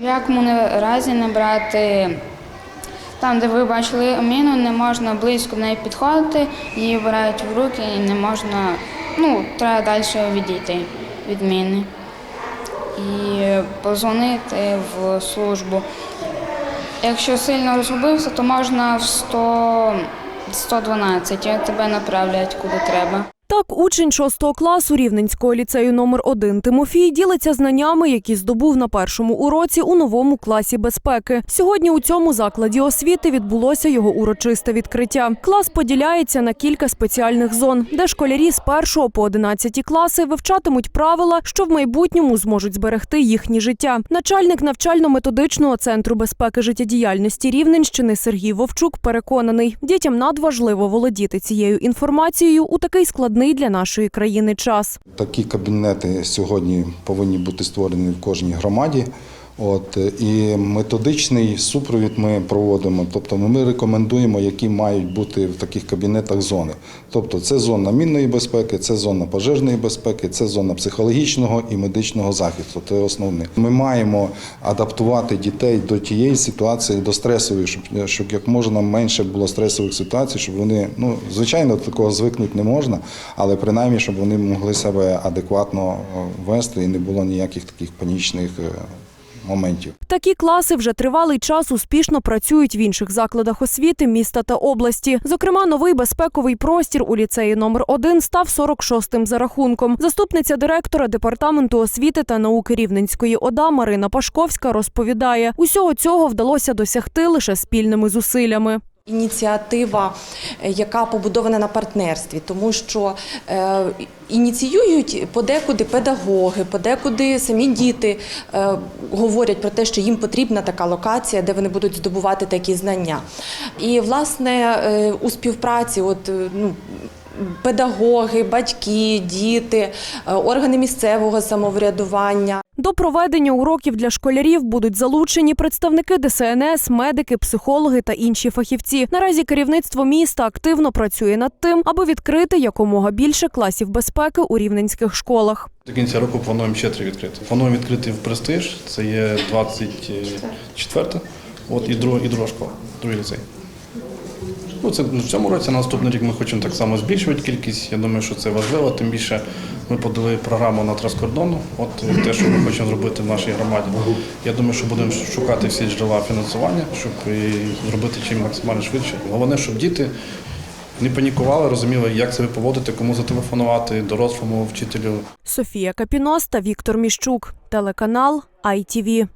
В якому разі не брати там, де ви бачили міну, не можна близько до неї підходити, її беруть в руки і не можна, ну, треба далі відійти від міни. І позвонити в службу. Якщо сильно розгубився, то можна в 100, 112, і тебе направлять куди треба. Так, учень 6 класу Рівненського ліцею номер 1 Тимофій ділиться знаннями, які здобув на першому уроці у новому класі безпеки. Сьогодні у цьому закладі освіти відбулося його урочисте відкриття. Клас поділяється на кілька спеціальних зон, де школярі з 1 по 11 класи вивчатимуть правила, що в майбутньому зможуть зберегти їхнє життя. Начальник навчально-методичного центру безпеки життєдіяльності Рівненщини Сергій Вовчук переконаний, дітям надважливо володіти цією інформацією у такий складний для нашої країни час. Такі кабінети сьогодні повинні бути створені в кожній громаді. От і методичний супровід ми проводимо. Тобто ми рекомендуємо, які мають бути в таких кабінетах зони. Тобто, це зона мінної безпеки, це зона пожежної безпеки, це зона психологічного і медичного захисту. Це основне. Ми маємо адаптувати дітей до тієї ситуації, до стресової, щоб, щоб як можна менше було стресових ситуацій, щоб вони ну звичайно такого звикнути не можна, але принаймні, щоб вони могли себе адекватно е, вести і не було ніяких таких панічних е, моментів. Такі класи вже тривалий час успішно працюють в інших закладах освіти міста та області. Зокрема, новий безпековий простір у ліцеї номер 1 став 46-м за рахунком. Заступниця директора департаменту освіти та науки Рівненської ОДА Марина Пашковська розповідає, усього цього вдалося досягти лише спільними зусиллями. Ініціатива, е, яка побудована на партнерстві, тому що е, ініціюють подекуди педагоги, подекуди самі діти е, говорять про те, що їм потрібна така локація, де вони будуть здобувати такі знання. І власне у співпраці, от ну. Педагоги, батьки, діти, органи місцевого самоврядування. До проведення уроків для школярів будуть залучені представники ДСНС, медики, психологи та інші фахівці. Наразі керівництво міста активно працює над тим, аби відкрити якомога більше класів безпеки у рівненських школах. До кінця року плануємо ще три відкрити. Плануємо відкрити в престиж, це є 24, от і друга, і друга школа, другий ліцей. Ну, це в цьому році, на наступний рік ми хочемо так само збільшувати кількість. Я думаю, що це важливо. Тим більше ми подали програму на транскордону, от те, що ми хочемо зробити в нашій громаді. Я думаю, що будемо шукати всі джерела фінансування, щоб і зробити чим максимально швидше. Головне, щоб діти не панікували, розуміли, як себе поводити, кому зателефонувати, дорослому вчителю. Софія Капінос та Віктор Міщук. Телеканал ITV.